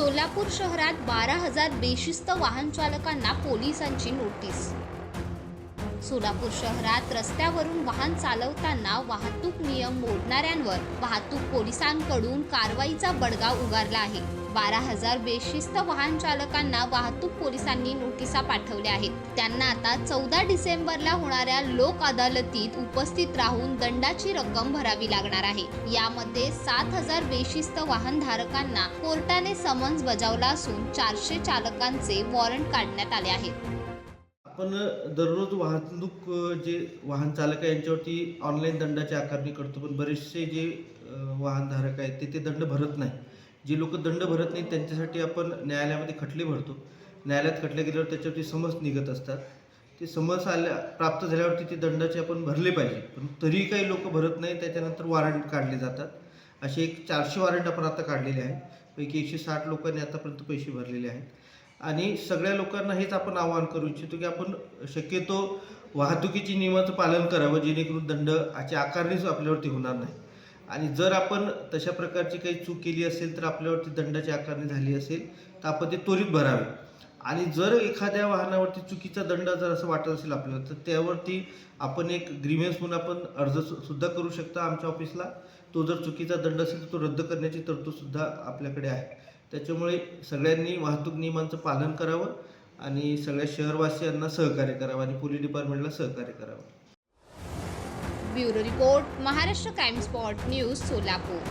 सोलापूर शहरात बारा हजार बेशिस्त वाहन चालकांना पोलिसांची नोटीस सोलापूर शहरात रस्त्यावरून वाहन चालवताना वाहतूक नियम मोडणाऱ्यांवर वाहतूक पोलिसांकडून कारवाईचा बडगा उगारला आहे. बारा हजार बेशिस्त वाहन चालकांना वाहतूक पोलिसांनी नोटिसा पाठवल्या आहेत. त्यांना आता चौदा डिसेंबरला होणाऱ्या लोक अदालतीत उपस्थित राहून दंडाची रक्कम भरावी लागणार आहे. यामध्ये सात हजार बेशिस्त वाहनधारकांना कोर्टाने समन्स बजावला असून चारशे चालकांचे वॉरंट काढण्यात आले आहेत. आपण दररोज वाहतूक जे वाहन चालक आहे यांच्यावरती ऑनलाईन दंडाची आकारणी करतो. पण बरेचसे जे वाहनधारक आहेत ते ते दंड भरत नाही. जे लोक दंड भरत नाहीत त्यांच्यासाठी आपण न्यायालयामध्ये खटले भरतो. न्यायालयात खटले गेल्यावर त्याच्यावरती समज निघत असतात. ते समज आल्या प्राप्त झाल्यावरती ते दंडाचे आपण भरले पाहिजे. पण तरीही काही लोक भरत नाही त्याच्यानंतर वॉरंट काढले जातात. असे एक चारशे वॉरंट आपण आता काढलेले आहेत. पैकी एकशे साठ लोकांनी आतापर्यंत पैसे भरलेले आहेत. आणि सगळ्या लोकांना हेच आपण आवाहन करू इच्छितो की आपण शक्यतो वाहतुकीची नियमाचं पालन करावं जेणेकरून दंडाची आकारणीच आपल्यावरती होणार नाही. आणि जर आपण तशा प्रकारची काही चूक केली असेल तर आपल्यावरती दंडाची आकारणी झाली असेल तर आपण ते त्वरित भरावे. आणि जर एखाद्या वाहनावरती चुकीचा दंड जर असं वाटत असेल आपल्याला तर त्यावरती आपण एक ग्रीव्हन्स म्हणून आपण अर्ज सुद्धा करू शकता आमच्या ऑफिसला तो जर चुकीचा दंड असेल तर तो रद्द करण्याची तरतूद सुद्धा आपल्याकडे आहे. त्याच्यामुळे सगळ्यांनी वाहतूक नियमांचं पालन करावं आणि सगळ्या शहरवासियांना सहकार्य करावं आणि पोलीस डिपार्टमेंटला सहकार्य करावं. Bureau report Maharashtra crime spot news Solapur.